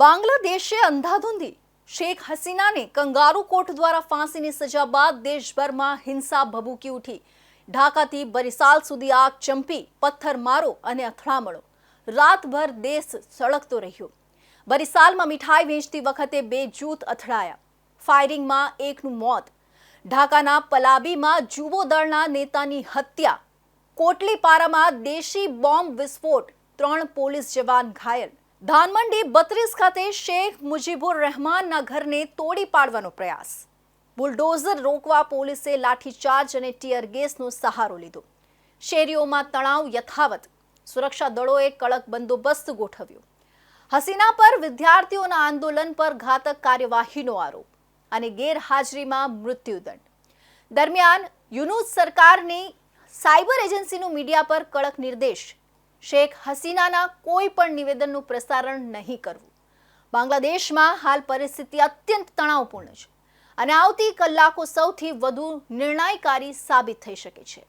બાંગ્લાદેશે અંધાધૂંધી. શેખ હસીનાને કંગારુ કોર્ટ દ્વારા ફાંસીની સજા બાદ દેશભરમાં હિંસા ભભૂકી ઉઠી. ઢાકાથી બરિસાલ સુધી આગ ચંપી પથ્થરમારો અને અથડામણો. રાતભર દેશ સળગતો રહ્યો. બરિસાલમાં મીઠાઈ વેચતી વખતે બે જૂથ અથડાયા. ફાયરિંગમાં એકનું મોત. ઢાકાના પલાબીમાં જુવો દળના નેતાની હત્યા. કોટલીપારામાં દેશી બોમ્બ વિસ્ફોટ. ત્રણ પોલીસ જવાન ઘાયલ. ધાનમંડી બત્રીસ ખાતે શેખ મુજીબુર રહેમાનના ઘરને તોડી પાડવાનો પ્રયાસ. બુલડોઝર રોકવા પોલીસે લાઠીચાર્જ અને ટીયર ગેસનો સહારો લીધો. શેરીઓમાં તણાવ યથાવત. સુરક્ષા દળોએ કડક બંદોબસ્ત ગોઠવ્યો. હસીના પર વિદ્યાર્થીઓના આંદોલન પર ઘાતક કાર્યવાહીનો આરોપ અને ગેરહાજરીમાં મૃત્યુદંડ. દરમિયાન યુનુસ સરકારની સાયબર એજન્સીનું મીડિયા પર કડક નિર્દેશ શેખ હસીનાના કોઈ પણ નિવેદનનું પ્રસારણ નહીં કરવું. બાંગ્લાદેશમાં હાલ પરિસ્થિતિ અત્યંત તણાવપૂર્ણ છે અને આવતી કલાકો સૌથી વધુ નિર્ણયકારી સાબિત થઈ શકે છે.